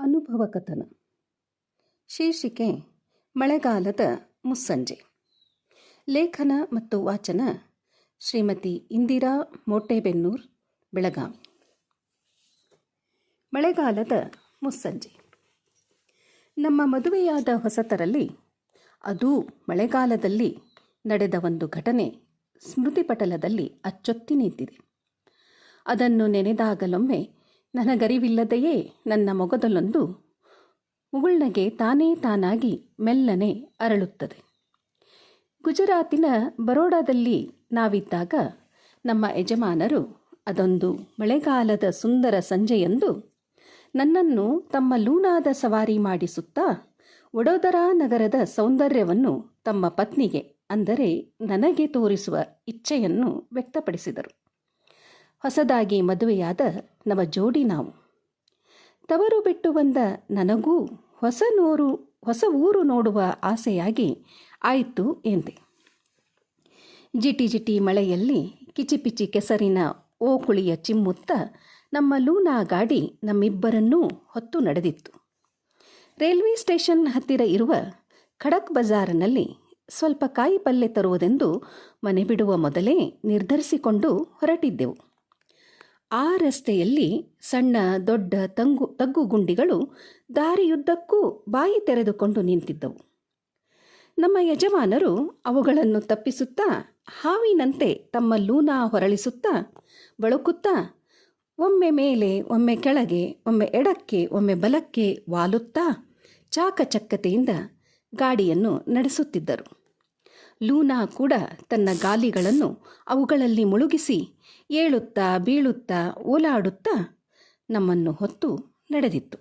ಅನುಭವ ಕಥನ ಶೀರ್ಷಿಕೆ, ಮಳೆಗಾಲದ ಮುಸ್ಸಂಜೆ. ಲೇಖನ ಮತ್ತು ವಾಚನ ಶ್ರೀಮತಿ ಇಂದಿರಾ ಮೋಟೆಬೆನ್ನೂರ್, ಬೆಳಗಾವಿ. ಮಳೆಗಾಲದ ಮುಸ್ಸಂಜೆ. ನಮ್ಮ ಮದುವೆಯಾದ ಹೊಸತರಲ್ಲಿ, ಅದೂ ಮಳೆಗಾಲದಲ್ಲಿ ನಡೆದ ಒಂದು ಘಟನೆ ಸ್ಮೃತಿಪಟಲದಲ್ಲಿ ಅಚ್ಚೊತ್ತಿ ನಿಂತಿದೆ. ಅದನ್ನು ನೆನೆದಾಗಲೊಮ್ಮೆ ನನಗರಿವಿಲ್ಲದೆಯೇ ನನ್ನ ಮೊಗದಲ್ಲೊಂದು ಮುಗುಳ್ನಗೆ ತಾನೇ ತಾನಾಗಿ ಮೆಲ್ಲನೆ ಅರಳುತ್ತದೆ. ಗುಜರಾತಿನ ಬರೋಡಾದಲ್ಲಿ ನಾವಿದ್ದಾಗ ನಮ್ಮ ಯಜಮಾನರು ಅದೊಂದು ಮಳೆಗಾಲದ ಸುಂದರ ಸಂಜೆಯಂದು ನನ್ನನ್ನು ತಮ್ಮ ಲೂನಾದ ಸವಾರಿ ಮಾಡಿಸುತ್ತಾ ವಡೋದರಾ ನಗರದ ಸೌಂದರ್ಯವನ್ನು ತಮ್ಮ ಪತ್ನಿಗೆ ಅಂದರೆ ನನಗೆ ತೋರಿಸುವ ಇಚ್ಛೆಯನ್ನು ವ್ಯಕ್ತಪಡಿಸಿದರು. ಹೊಸದಾಗಿ ಮದುವೆಯಾದ ನಮ್ಮ ಜೋಡಿ ನಾವು. ತವರು ಬಿಟ್ಟು ಬಂದ ನನಗೂ ಹೊಸ ನೂರು, ಹೊಸ ಊರು ನೋಡುವ ಆಸೆಯಾಗಿ ಆಯಿತು ಎಂದೆ. ಜಿಟಿ ಜಿಟಿ ಮಳೆಯಲ್ಲಿ ಕಿಚಿಪಿಚಿ ಕೆಸರಿನ ಓಕುಳಿಯ ಚಿಮ್ಮುತ್ತ ನಮ್ಮ ಲೂನಾ ಗಾಡಿ ನಮ್ಮಿಬ್ಬರನ್ನೂ ಹೊತ್ತು ನಡೆದಿತ್ತು. ರೈಲ್ವೆ ಸ್ಟೇಷನ್ ಹತ್ತಿರ ಇರುವ ಖಡಕ್ ಬಜಾರ್ನಲ್ಲಿ ಸ್ವಲ್ಪ ಕಾಯಿ ಪಲ್ಯ ತರುವುದೆಂದು ಮನೆ ಬಿಡುವ ಮೊದಲೇ ನಿರ್ಧರಿಸಿಕೊಂಡು ಹೊರಟಿದ್ದೆವು. ಆ ರಸ್ತೆಯಲ್ಲಿ ಸಣ್ಣ, ದೊಡ್ಡ ತಂಗು, ತಗ್ಗು ಗುಂಡಿಗಳು ದಾರಿಯುದ್ದಕ್ಕೂ ಬಾಯಿ ತೆರೆದುಕೊಂಡು ನಿಂತಿದ್ದವು. ನಮ್ಮ ಯಜಮಾನರು ಅವುಗಳನ್ನು ತಪ್ಪಿಸುತ್ತಾ, ಹಾವಿನಂತೆ ತಮ್ಮ ಲೂನಾ ಹೊರಳಿಸುತ್ತಾ, ಬಳುಕುತ್ತಾ, ಒಮ್ಮೆ ಮೇಲೆ, ಒಮ್ಮೆ ಕೆಳಗೆ, ಒಮ್ಮೆ ಎಡಕ್ಕೆ, ಒಮ್ಮೆ ಬಲಕ್ಕೆ ವಾಲುತ್ತಾ ಚಾಕಚಕ್ಕತೆಯಿಂದ ಗಾಡಿಯನ್ನು ನಡೆಸುತ್ತಿದ್ದರು. ಲೂನಾ ಕೂಡ ತನ್ನ ಗಾಲಿಗಳನ್ನು ಅವುಗಳಲ್ಲಿ ಮುಳುಗಿಸಿ ಏಳುತ್ತಾ ಬೀಳುತ್ತಾ ಓಲಾಡುತ್ತಾ ನಮ್ಮನ್ನು ಹೊತ್ತು ನಡೆದಿತ್ತು.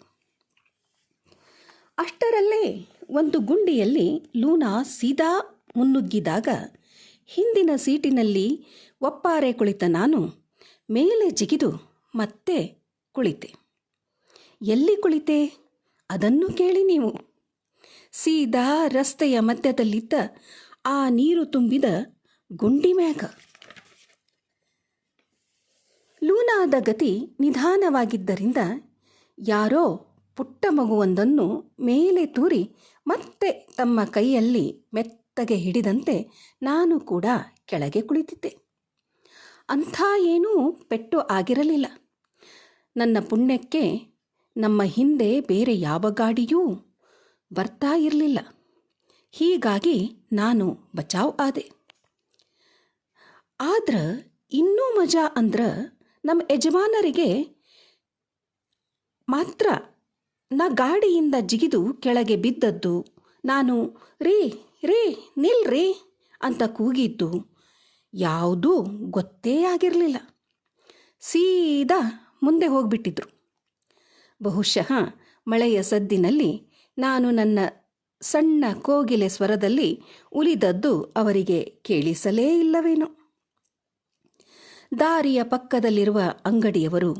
ಅಷ್ಟರಲ್ಲೇ ಒಂದು ಗುಂಡಿಯಲ್ಲಿ ಲೂನಾ ಸೀದಾ ಮುನ್ನುಗ್ಗಿದಾಗ ಹಿಂದಿನ ಸೀಟಿನಲ್ಲಿ ಒಪ್ಪಾರೆ ಕುಳಿತ ನಾನು ಮೇಲೆ ಜಿಗಿದು ಮತ್ತೆ ಕುಳಿತೆ. ಎಲ್ಲಿ ಕುಳಿತೆ? ಅದನ್ನು ಕೇಳಿ ನೀವು. ಸೀದಾ ರಸ್ತೆಯ ಮಧ್ಯದಲ್ಲಿದ್ದ ಆ ನೀರು ತುಂಬಿದ ಗುಂಡಿ ಮ್ಯಾಗ. ಲೂನಾದ ಗತಿ ನಿಧಾನವಾಗಿದ್ದರಿಂದ ಯಾರೋ ಪುಟ್ಟ ಮಗುವೊಂದನ್ನು ಮೇಲೆ ತೂರಿ ಮತ್ತೆ ತಮ್ಮ ಕೈಯಲ್ಲಿ ಮೆತ್ತಗೆ ಹಿಡಿದಂತೆ ನಾನು ಕೂಡ ಕೆಳಗೆ ಕುಳಿತಿದ್ದೆ. ಅಂಥ ಏನೂ ಪೆಟ್ಟು ಆಗಿರಲಿಲ್ಲ. ನನ್ನ ಪುಣ್ಯಕ್ಕೆ ನಮ್ಮ ಹಿಂದೆ ಬೇರೆ ಯಾವ ಗಾಡಿಯೂ ಬರ್ತಾ ಇರಲಿಲ್ಲ. ಹೀಗಾಗಿ ನಾನು ಬಚಾವ್ ಆದೆ. ಆದ್ರ ಇನ್ನೂ ಮಜಾ ಅಂದ್ರ ನಮ್ಮ ಯಜಮಾನರಿಗೆ ಮಾತ್ರ ನಾ ಗಾಡಿಯಿಂದ ಜಿಗಿದು ಕೆಳಗೆ ಬಿದ್ದದ್ದು, ನಾನು ರೀ ರೀ ನಿಲ್ರಿ ಅಂತ ಕೂಗಿದ್ದು ಯಾವುದೂ ಗೊತ್ತೇ ಆಗಿರಲಿಲ್ಲ. ಸೀದಾ ಮುಂದೆ ಹೋಗಿಬಿಟ್ಟಿದ್ರು. ಬಹುಶಃ ಮಳೆಯ ಸದ್ದಿನಲ್ಲಿ ನಾನು ನನ್ನ ಸಣ್ಣ ಕೋಗಿಲೆ ಸ್ವರದಲ್ಲಿ ಉಳಿದದ್ದು ಅವರಿಗೆ ಕೇಳಿಸಲೇ ಇಲ್ಲವೇನೋ. ದಾರಿಯ ಪಕ್ಕದಲ್ಲಿರುವ ಅಂಗಡಿಯವರು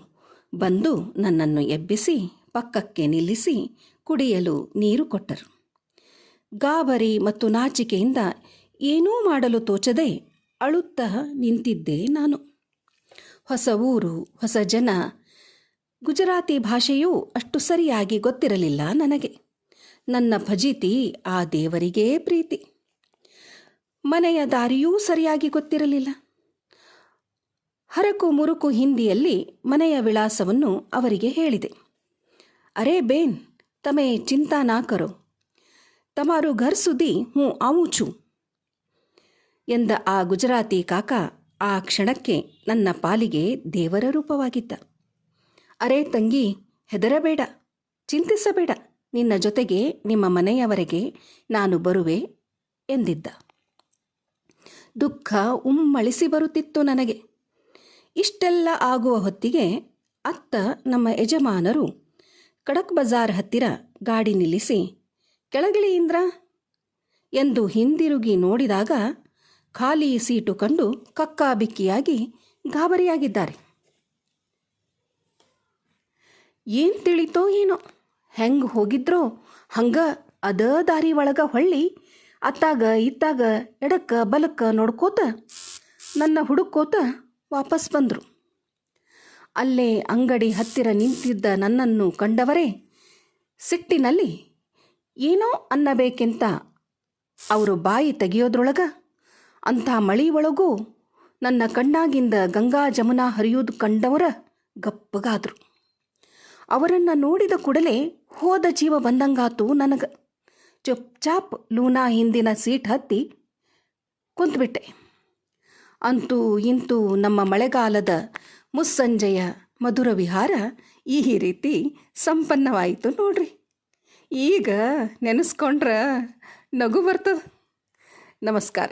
ಬಂದು ನನ್ನನ್ನು ಎಬ್ಬಿಸಿ, ಪಕ್ಕಕ್ಕೆ ನಿಲ್ಲಿಸಿ ಕುಡಿಯಲು ನೀರು ಕೊಟ್ಟರು. ಗಾಬರಿ ಮತ್ತು ನಾಚಿಕೆಯಿಂದ ಏನೂ ಮಾಡಲು ತೋಚದೆ ಅಳುತ್ತಾ ನಿಂತಿದ್ದೆ ನಾನು. ಹೊಸ ಊರು, ಹೊಸ ಜನ, ಗುಜರಾತಿ ಭಾಷೆಯೂ ಅಷ್ಟು ಸರಿಯಾಗಿ ಗೊತ್ತಿರಲಿಲ್ಲ ನನಗೆ. ನನ್ನ ಫಜಿತಿ ಆ ದೇವರಿಗೇ ಪ್ರೀತಿ. ಮನೆಯ ದಾರಿಯೂ ಸರಿಯಾಗಿ ಗೊತ್ತಿರಲಿಲ್ಲ. ಹರಕು ಮುರುಕು ಹಿಂದಿಯಲ್ಲಿ ಮನೆಯ ವಿಳಾಸವನ್ನು ಅವರಿಗೆ ಹೇಳಿದೆ. ಅರೆ ಬೇನ್, ತಮೆ ಚಿಂತಾ ನಾ ಕರೋ. ತಮಾರು ಘರ್ ಸುದಿ ಹೂ ಆವುಚು ಎಂದ ಆ ಗುಜರಾತಿ ಕಾಕ ಆ ಕ್ಷಣಕ್ಕೆ ನನ್ನ ಪಾಲಿಗೆ ದೇವರ ರೂಪವಾಗಿದ್ದ. ಅರೆ ತಂಗಿ, ಹೆದರಬೇಡ, ಚಿಂತಿಸಬೇಡ. ನಿನ್ನ ಜೊತೆಗೆ ನಿಮ್ಮ ಮನೆಯವರೆಗೆ ನಾನು ಬರುವೆ ಎಂದಿದ್ದ. ದುಃಖ ಉಮ್ಮಳಿಸಿ ಬರುತ್ತಿತ್ತು ನನಗೆ. ಇಷ್ಟೆಲ್ಲ ಆಗುವ ಹೊತ್ತಿಗೆ ಅತ್ತ ನಮ್ಮ ಯಜಮಾನರು ಕಡಕ್ ಬಜಾರ್ ಹತ್ತಿರ ಗಾಡಿ ನಿಲ್ಲಿಸಿ, ಕೆಳಗಿಳಿ ಇಂದ್ರ ಎಂದು ಹಿಂದಿರುಗಿ ನೋಡಿದಾಗ ಖಾಲಿ ಸೀಟು ಕಂಡು ಕಕ್ಕಾಬಿಕ್ಕಿಯಾಗಿ ಗಾಬರಿಯಾಗಿದ್ದಾರೆ. ಏನು ತಿಳಿತೋ ಏನೋ. ಹೆಂಗೆ ಹೋಗಿದ್ರೋ ಹಂಗ ಅದ ದಾರಿ ಒಳಗೆ ಹೊಳ್ಳಿ, ಅತ್ತಾಗ ಇತ್ತಾಗ ಎಡಕ್ಕೆ ಬಲಕ್ಕೆ ನೋಡ್ಕೋತ ನನ್ನ ಹುಡುಕೋತ ವಾಪಸ್ ಬಂದರು. ಅಲ್ಲೇ ಅಂಗಡಿ ಹತ್ತಿರ ನಿಂತಿದ್ದ ನನ್ನನ್ನು ಕಂಡವರೇ, ಸಿಟ್ಟಿನಲ್ಲಿ ಏನೋ ಅನ್ನಬೇಕೆಂತ ಅವರು ಬಾಯಿ ತೆಗೆಯೋದ್ರೊಳಗ ಅಂಥ ಮಳಿ ಒಳಗೂ ನನ್ನ ಕಣ್ಣಾಗಿಂದ ಗಂಗಾ ಜಮುನಾ ಹರಿಯೋದು ಕಂಡವರ ಗಪ್ಪಗಾದ್ರು. ಅವರನ್ನು ನೋಡಿದ ಕೂಡಲೇ ಹೋದ ಜೀವ ಬಂದಂಗಾತು ನನಗೆ. ಚುಪ್ ಚಾಪ್ ಲೂನಾ ಹಿಂದಿನ ಸೀಟ್ ಹತ್ತಿ ಕುಂತ್ಬಿಟ್ಟೆ. ಅಂತೂ ಇಂತೂ ನಮ್ಮ ಮಳೆಗಾಲದ ಮುಸ್ಸಂಜೆಯ ಮಧುರ ವಿಹಾರ ಈ ರೀತಿ ಸಂಪನ್ನವಾಯಿತು ನೋಡ್ರಿ. ಈಗ ನೆನೆಸ್ಕೊಂಡ್ರೆ ನಗು ಬರ್ತದೆ. ನಮಸ್ಕಾರ.